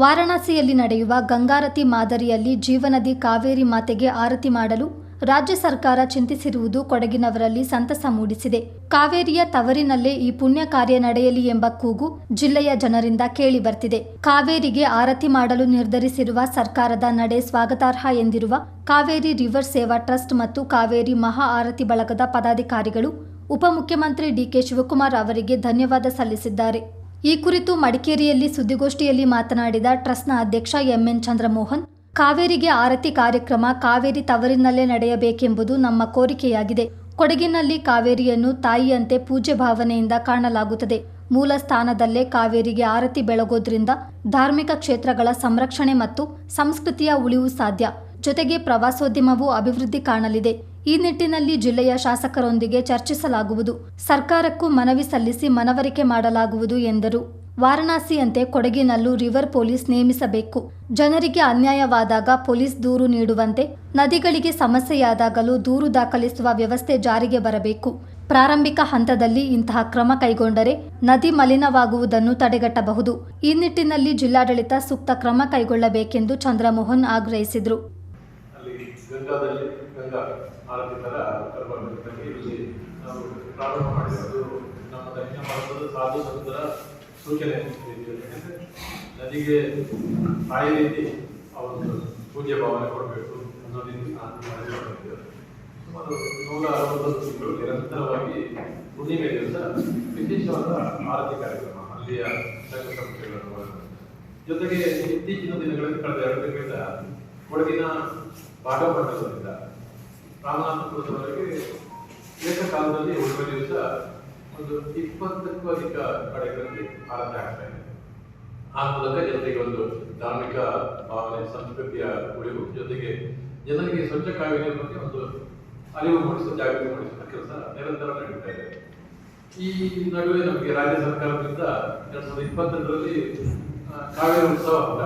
ವಾರಣಾಸಿಯಲ್ಲಿ ನಡೆಯುವ ಗಂಗಾರತಿ ಮಾದರಿಯಲ್ಲಿ ಜೀವನದಿ ಕಾವೇರಿ ಮಾತೆಗೆ ಆರತಿ ಮಾಡಲು ರಾಜ್ಯ ಸರ್ಕಾರ ಚಿಂತಿಸಿರುವುದು ಕೊಡಗಿನವರಲ್ಲಿ ಸಂತಸ ಮೂಡಿಸಿದೆ. ಕಾವೇರಿಯ ತವರಿನಲ್ಲೇ ಈ ಪುಣ್ಯ ಕಾರ್ಯ ನಡೆಯಲಿ ಎಂಬ ಕೂಗು ಜಿಲ್ಲೆಯ ಜನರಿಂದ ಕೇಳಿ ಬರ್ತಿದೆ. ಕಾವೇರಿಗೆ ಆರತಿ ಮಾಡಲು ನಿರ್ಧರಿಸಿರುವ ಸರ್ಕಾರದ ನಡೆ ಸ್ವಾಗತಾರ್ಹ ಎಂದಿರುವ ಕಾವೇರಿ ರಿವರ್ ಸೇವಾ ಟ್ರಸ್ಟ್ ಮತ್ತು ಕಾವೇರಿ ಮಹಾ ಆರತಿ ಬಳಗದ ಪದಾಧಿಕಾರಿಗಳು ಉಪಮುಖ್ಯಮಂತ್ರಿ ಡಿಕೆ ಶಿವಕುಮಾರ್ ಅವರಿಗೆ ಧನ್ಯವಾದ ಸಲ್ಲಿಸಿದ್ದಾರೆ. ಈ ಕುರಿತು ಮಡಿಕೇರಿಯಲ್ಲಿ ಸುದ್ದಿಗೋಷ್ಠಿಯಲ್ಲಿ ಮಾತನಾಡಿದ ಟ್ರಸ್ಟ್ನ ಅಧ್ಯಕ್ಷ ಎಂಎನ್ ಚಂದ್ರಮೋಹನ್, ಕಾವೇರಿಗೆ ಆರತಿ ಕಾರ್ಯಕ್ರಮ ಕಾವೇರಿ ತವರಿನಲ್ಲೇ ನಡೆಯಬೇಕೆಂಬುದು ನಮ್ಮ ಕೋರಿಕೆಯಾಗಿದೆ. ಕೊಡಗಿನಲ್ಲಿ ಕಾವೇರಿಯನ್ನು ತಾಯಿಯಂತೆ ಪೂಜ್ಯ ಭಾವನೆಯಿಂದ ಕಾಣಲಾಗುತ್ತದೆ. ಮೂಲ ಸ್ಥಾನದಲ್ಲೇ ಕಾವೇರಿಗೆ ಆರತಿ ಬೆಳಗೋದ್ರಿಂದ ಧಾರ್ಮಿಕ ಕ್ಷೇತ್ರಗಳ ಸಂರಕ್ಷಣೆ ಮತ್ತು ಸಂಸ್ಕೃತಿಯ ಉಳಿವು ಸಾಧ್ಯ. ಜೊತೆಗೆ ಪ್ರವಾಸೋದ್ಯಮವೂ ಅಭಿವೃದ್ಧಿ ಕಾಣಲಿದೆ. ಈ ನಿಟ್ಟಿನಲ್ಲಿ ಜಿಲ್ಲೆಯ ಶಾಸಕರೊಂದಿಗೆ ಚರ್ಚಿಸಲಾಗುವುದು. ಸರ್ಕಾರಕ್ಕೂ ಮನವಿ ಸಲ್ಲಿಸಿ ಮನವರಿಕೆ ಮಾಡಲಾಗುವುದು ಎಂದರು. ವಾರಣಾಸಿಯಂತೆ ಕೊಡಗಿನಲ್ಲೂ ರಿವರ್ ಪೊಲೀಸ್ ನೇಮಿಸಬೇಕು. ಜನರಿಗೆ ಅನ್ಯಾಯವಾದಾಗ ಪೊಲೀಸ್ ದೂರು ನೀಡುವಂತೆ, ನದಿಗಳಿಗೆ ಸಮಸ್ಯೆಯಾದಾಗಲೂ ದೂರು ದಾಖಲಿಸುವ ವ್ಯವಸ್ಥೆ ಜಾರಿಗೆ ಬರಬೇಕು. ಪ್ರಾರಂಭಿಕ ಹಂತದಲ್ಲಿ ಇಂತಹ ಕ್ರಮ ಕೈಗೊಂಡರೆ ನದಿ ಮಲಿನವಾಗುವುದನ್ನು ತಡೆಗಟ್ಟಬಹುದು. ಈ ನಿಟ್ಟಿನಲ್ಲಿ ಜಿಲ್ಲಾಡಳಿತ ಸೂಕ್ತ ಕ್ರಮ ಕೈಗೊಳ್ಳಬೇಕೆಂದು ಚಂದ್ರಮೋಹನ್ ಆಗ್ರಹಿಸಿದರು. ಗಂಗಾದಲ್ಲಿ ಗಂಗಾ ಆರತಿ ಥರ ಇಲ್ಲಿ ನಾವು ಪ್ರಾರಂಭ ಮಾಡಿರೋದು, ನಮ್ಮ ದಕ್ಷಿಣ ಭಾರತದ ಸಾಧು ಸಂತರ ಸೂಚನೆ ನದಿಗೆ ತಾಯಿ ರೀತಿ ಅವರು ಪೂಜೆ ಭಾವನೆ ಕೊಡಬೇಕು ಅನ್ನೋ ರೀತಿ ನಾನು ಮಾಡಿಕೊಂಡಿದ್ದೇವೆ ಸುಮಾರು ನೂರ ಅರವತ್ತು ತಿಂಗಳು ನಿರಂತರವಾಗಿ ಹುಣ್ಣಿಮೆ ದಿವಸ ವಿಶೇಷವಾದ ಆರತಿ ಕಾರ್ಯಕ್ರಮ, ಅಲ್ಲಿಯ ಸಂಘ ಸಂಸ್ಥೆಗಳನ್ನು ಜೊತೆಗೆ ಇತ್ತೀಚಿನ ದಿನಗಳಲ್ಲಿ ಕಳೆದ ಎರಡು ತಿಂಗಳಿಂದ ಕೊಡಗಿನ ಭಾಗಮಂಡಲದಿಂದ ರಾಮನಾಥಪುರದವರೆಗೆ ಏಕಕಾಲದಲ್ಲಿ ಉಳಿದ ದಿವಸ ಒಂದು ಇಪ್ಪತ್ತಕ್ಕೂ ಅಧಿಕ ಕಡೆಗಳಲ್ಲಿ ಆರಂಭ ಆಗ್ತಾ ಇದೆ. ಆ ಮೂಲಕ ಜನರಿಗೆ ಒಂದು ಧಾರ್ಮಿಕ ಭಾವನೆ, ಸಂಸ್ಕೃತಿಯ ಉಳಿವು, ಜೊತೆಗೆ ಜನರಿಗೆ ಸ್ವಚ್ಛ ಕಾವೇರಿಯ ಬಗ್ಗೆ ಒಂದು ಅರಿವು ಮೂಡಿಸುವ ಜಾಗೃತಿ ಮೂಡಿಸುವ ಕೆಲಸ ನಿರಂತರ ನಡೀತಾ ಇದೆ. ಈ ನಡುವೆ ನಮಗೆ ರಾಜ್ಯ ಸರ್ಕಾರದಿಂದ ಎರಡ್ ಸಾವಿರದ ಇಪ್ಪತ್ತೆರಡರಲ್ಲಿ ಕಾವ್ಯ ಉತ್ಸವ ಅಂತ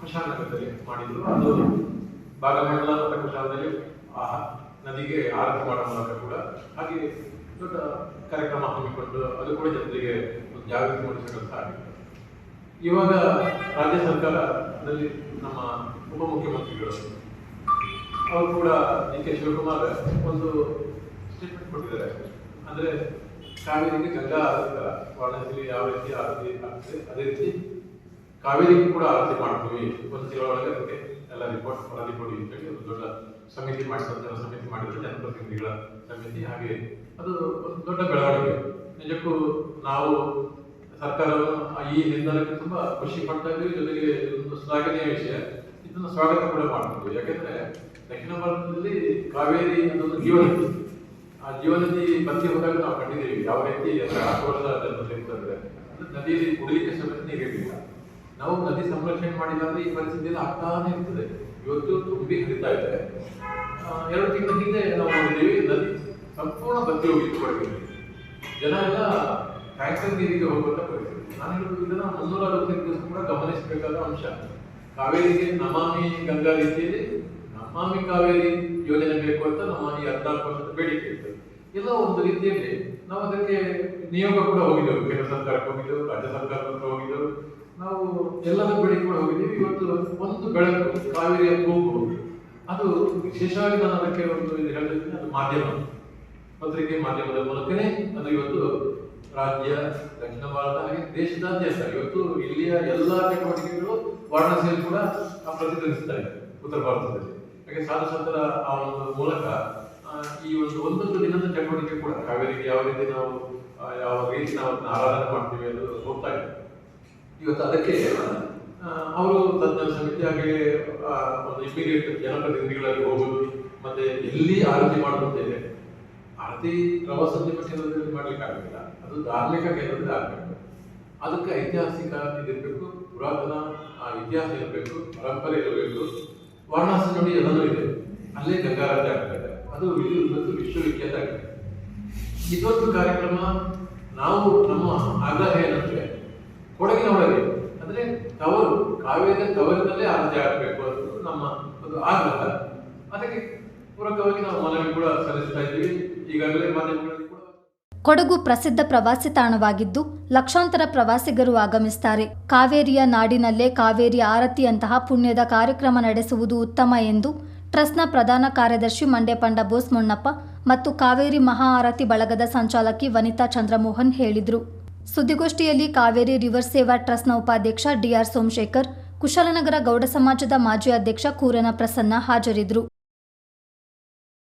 ಕುಶಾಲನಗರದಲ್ಲಿ ಮಾಡಿದ್ರು. ಅದು ಭಾಗಮಂಡಲ ಕುಶಾಲದಲ್ಲಿ ಆ ನದಿಗೆ ಆರತಿ ಮಾಡೋ ಮೂಲಕ ಕೂಡ ಹಾಗೆ ದೊಡ್ಡ ಕಾರ್ಯಕ್ರಮ ಹಮ್ಮಿಕೊಂಡು ಅದು ಕೂಡ ಜನರಿಗೆ ಒಂದು ಜಾಗೃತಿ ಮೂಡಿಸುವ ಇವಾಗ ರಾಜ್ಯ ಸರ್ಕಾರದಲ್ಲಿ ನಮ್ಮ ಉಪಮುಖ್ಯಮಂತ್ರಿಗಳು ಅವರು ಕೂಡ ಡಿ ಕೆ ಶಿವಕುಮಾರ್ ಒಂದು ಸ್ಟೇಟ್ಮೆಂಟ್ ಕೊಟ್ಟಿದ್ದಾರೆ. ಅಂದ್ರೆ ಕಾವೇರಿಗೆ ಗಂಗಾ ವಾರಣಾಸಿಯಲ್ಲಿ ಯಾವ ರೀತಿ ಆರತಿ ಆಗ್ತದೆ, ಅದೇ ರೀತಿ ಕಾವೇರಿಗೂ ಕೂಡ ಆರತಿ ಮಾಡ್ತೀವಿ ಒಂದು ತಿಂಗಳೊಳಗೆ ಅದಕ್ಕೆ. ಎಲ್ಲ ರಿಪೋರ್ಟ್ ವರದಿ ಕೊಡಿ ಅಂತೇಳಿ ಒಂದು ದೊಡ್ಡ ಸಮಿತಿ ಮಾಡಿಸಿದ ಸಮಿತಿ ಮಾಡಿದ್ರು, ಜನಪ್ರತಿನಿಧಿಗಳ ಸಮಿತಿ ಹಾಗೆ ಅದು ಒಂದು ದೊಡ್ಡ ಬೆಳವಣಿಗೆ. ನಿಜಕ್ಕೂ ನಾವು ಸರ್ಕಾರವನ್ನು ಈ ನಿರ್ಧಾರಕ್ಕೆ ತುಂಬಾ ಖುಷಿ ಪಡ್ತಾ ಇದ್ದೀವಿ ಜೊತೆಗೆ ಒಂದು ಶ್ಲಾಘನೀಯ ವಿಷಯ. ಇದನ್ನು ಸ್ವಾಗತ ಕೂಡ ಮಾಡ್ಬೋದು. ಯಾಕೆಂದ್ರೆ ದಕ್ಷಿಣ ಭಾರತದಲ್ಲಿ ಕಾವೇರಿ ಅನ್ನೋದು ಜೀವನದಿ ಆ ಜೀವನದಿ ಬಂದಿ ಹೋದಾಗ ನಾವು ಕಂಡಿದ್ದೀವಿ. ಯಾವ ರೀತಿ ಅದರ ಆಕ್ರೋಶ ಜನರು ಅಂದ್ರೆ ನದಿಯಲ್ಲಿ ಕುಡಿಲಿಕ್ಕೆ ಸಮೇತ ನೀರಿರಲಿಲ್ಲ. ನಾವು ನದಿ ಸಂರಕ್ಷಣೆ ಮಾಡಿಲ್ಲ ಅಂದ್ರೆ ಈ ಪರಿಸ್ಥಿತಿಯಲ್ಲಿ ಆಗ್ತಾನೆ ಇರ್ತದೆ. ಇವತ್ತು ತುಂಬಿ ಹರಿತಾ ಇದೆ. ಎರಡು ತಿಂಗಳ ಹಿಂದೆ ನಾವು ನದಿ ಸಂಪೂರ್ಣ ಬತ್ತಿ ಹೋಗಿತ್ತು ಕೊಡಗಿನಲ್ಲಿ. ಜನ ಎಲ್ಲ ಟ್ಯಾಂಕರ್ ನೀರಿಗೆ ಹೋಗುವಂತ ಪರಿಸ್ಥಿತಿ. ನಾನು ಹೇಳುವುದು ಇದನ್ನ ಮುನ್ನೂರ ಅರವತ್ತೈದು ದಿವಸ ಕೂಡ ಗಮನಿಸಬೇಕಾದ ಅಂಶ. ಕಾವೇರಿಗೆ ನಮಾಮಿ ಗಂಗಾ ರೀತಿಯಲ್ಲಿ ನಮಾಮಿ ಕಾವೇರಿ ಯೋಜನೆ ಬೇಕು ಅಂತ ನಮ್ಮ ಈ ಬೇಡಿಕೆ ಇರ್ತದೆ ಎಲ್ಲ ಒಂದು ರೀತಿಯಲ್ಲಿ ನಾವು ಅದಕ್ಕೆ ನಿಯೋಗ ಕೂಡ ಹೋಗಿದ್ದೆವು. ಕೇಂದ್ರ ಸರ್ಕಾರಕ್ಕೆ ಹೋಗಿದ್ದೆವು, ರಾಜ್ಯ ಹೋಗಿದ್ರು ಹೋಗಿದ್ದೆವು. ನಾವು ಎಲ್ಲದ ಬೆಳಗ್ಗೆ ಹೋಗಿದ್ದೀವಿ. ಇವತ್ತು ಒಂದು ಬೆಳಕು ಕಾವೇರಿಯ ಕೂಗು ಅದು ವಿಶೇಷವಾಗಿ ನಾನು ಅದಕ್ಕೆ ಒಂದು ಇದು ಹೇಳಿದ್ರೆ ಅದು ಮಾಧ್ಯಮ. ಪತ್ರಿಕೆ ಮಾಧ್ಯಮದ ಮೂಲಕನೇ ಅದು ಇವತ್ತು ರಾಜ್ಯ, ದಕ್ಷಿಣ ಭಾರತ, ಹಾಗೆ ದೇಶದಾದ್ಯಂತ ಇವತ್ತು ಇಲ್ಲಿಯ ಎಲ್ಲ ಚಟುವಟಿಕೆಗಳು ವಾರಣಾಸಿಯಲ್ಲಿ ಕೂಡ ಪ್ರತಿಧ್ವನಿಸ್ತಾ ಇದೆ ಉತ್ತರ ಭಾರತದಲ್ಲಿ. ಹಾಗೆ ಸಾಧು ಸಂತರ ಆ ಒಂದು ಮೂಲಕ ಈ ಒಂದು ಒಂದೊಂದು ದಿನದ ಚಟುವಟಿಕೆ ಕೂಡ ಕಾವೇರಿಗೆ ಯಾವ ರೀತಿ ನಾವು ಯಾವ ರೀತಿ ನಾವು ಆರಾಧನೆ ಮಾಡ್ತೀವಿ ಅದು ಇವತ್ತು ಅದಕ್ಕೆ ಅವರು ತಜ್ಞ ಸಮಿತಿ ಹಾಗೆ ಒಂದು ಇಮಿಡಿಯೇಟ್ ಜನಪ್ರತಿನಿಧಿಗಳಲ್ಲಿ ಹೋಗುದು, ಮತ್ತೆ ಎಲ್ಲಿ ಆರತಿ ಮಾಡುವಂತ ಇದೆ. ಆರತಿ ಪ್ರವಾಸೋದ್ಯಮ ಕೇಂದ್ರದಲ್ಲಿ ಮಾಡ್ಲಿಕ್ಕೆ ಆಗಲಿಲ್ಲ. ಅದು ಧಾರ್ಮಿಕ ಕೇಂದ್ರದಲ್ಲಿ ಆಗಬೇಕು. ಅದಕ್ಕೆ ಐತಿಹಾಸಿಕ ಇದಿರಬೇಕು, ಪುರಾತನ ಇತಿಹಾಸ ಇರಬೇಕು, ಪರಂಪರೆ ಇರಬೇಕು. ವಾರಣಾಸಿ ನೋಡಿ ಎಲ್ಲನೂ ಇದೆ. ಅಲ್ಲೇ ಗಂಗಾರಾಜ ಆಗ್ತದೆ ಅದು ಇವತ್ತು ವಿಶ್ವವಿಖ್ಯಾತ ಆಗ್ತದೆ ಇದೊಂದು ಕಾರ್ಯಕ್ರಮ, ನಾವು ನಮ್ಮ ಆಗ್ರಹ ಏನಂದ್ರೆ ಕೊಡಗಿನ ಒಳಗೆ. ಅಂದ್ರೆ ತವರು ಕಾವೇರಿಯ ತವರಿನಲ್ಲೇ ಆರತಿ ಆಗಬೇಕು ಅನ್ನೋದು ನಮ್ಮ ಒಂದು ಆಗ್ರಹ. ಅದಕ್ಕೆ ಪೂರಕವಾಗಿ ನಾವು ಮನವಿ ಕೂಡ ಸಲ್ಲಿಸ್ತಾ ಇದ್ದೀವಿ. ಈಗಾಗಲೇ ಮಾಧ್ಯಮಗಳಲ್ಲಿ ಕೂಡ ಕೊಡಗು ಪ್ರಸಿದ್ಧ ಪ್ರವಾಸಿ ತಾಣವಾಗಿದ್ದು ಲಕ್ಷಾಂತರ ಪ್ರವಾಸಿಗರು ಆಗಮಿಸುತ್ತಾರೆ ಕಾವೇರಿಯ ನಾಡಿನಲ್ಲೇ ಕಾವೇರಿ ಆರತಿಯಂತಹ ಪುಣ್ಯದ ಕಾರ್ಯಕ್ರಮ ನಡೆಸುವುದು ಉತ್ತಮ ಎಂದು ಟ್ರಸ್ಟ್ನ ಪ್ರಧಾನ ಕಾರ್ಯದರ್ಶಿ ಮಂಡೆಪಂಡ ಬೋಸ್ ಮೊನ್ನಪ್ಪ ಮತ್ತು ಕಾವೇರಿ ಮಹಾ ಆರತಿ ಬಳಗದ ಸಂಚಾಲಕಿ ವನಿತಾ ಚಂದ್ರಮೋಹನ್ ಹೇಳಿದರು. ಸುದ್ದಿಗೋಷ್ಠಿಯಲ್ಲಿ ಕಾವೇರಿ ರಿವರ್ ಸೇವಾ ಟ್ರಸ್ಟ್ನ ಉಪಾಧ್ಯಕ್ಷ ಡಿಆರ್ ಸೋಮಶೇಖರ್, ಕುಶಾಲನಗರ ಗೌಡ ಸಮಾಜದ ಮಾಜಿ ಅಧ್ಯಕ್ಷ ಕೂರನ ಪ್ರಸನ್ನ ಹಾಜರಿದ್ದರು.